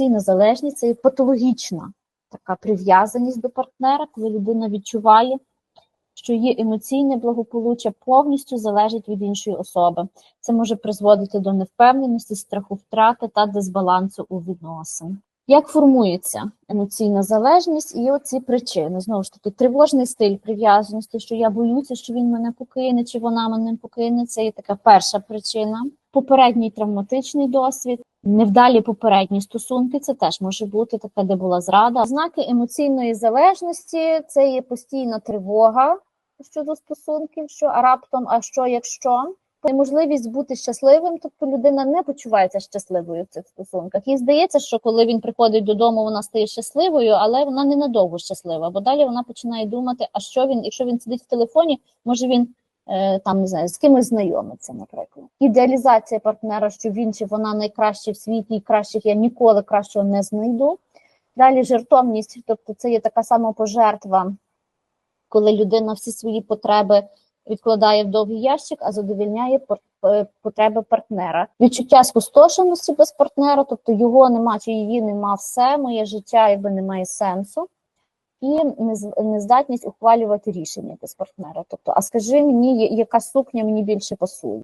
Емоційна залежність це є патологічна така прив'язаність до партнера, коли людина відчуває, що її емоційне благополуччя повністю залежить від іншої особи. Це може призводити до невпевненості, страху втрати та дисбалансу у відносин. Як формується емоційна залежність і оці причини? Знову ж таки, тривожний стиль прив'язаності, що я боюся, що він мене покине, чи вона мене покине. Це є така перша причина. Попередній травматичний досвід, невдалі попередні стосунки. Це теж може бути таке, де була зрада. Знаки емоційної залежності це є постійна тривога щодо стосунків, що а раптом, а що якщо неможливість бути щасливим, тобто людина не почувається щасливою в цих стосунках. Їй здається, що коли він приходить додому, вона стає щасливою, але вона ненадовго щаслива. Бо далі вона починає думати, а що він, якщо він сидить в телефоні, може він там не знаю, з кимось знайомиться, наприклад. Ідеалізація партнера, що він чи вона найкращий в світі, і кращих я ніколи кращого не знайду. Далі жертовність, тобто це є така самопожертва, коли людина всі свої потреби відкладає в довгий ящик, а задовільняє е, потреби партнера. Відчуття спустошеності без партнера, тобто його нема чи її нема все, моє життя якби не має сенсу. І нез- нездатність ухвалювати рішення без партнера. Тобто, а скажи мені, яка сукня мені більше пасує.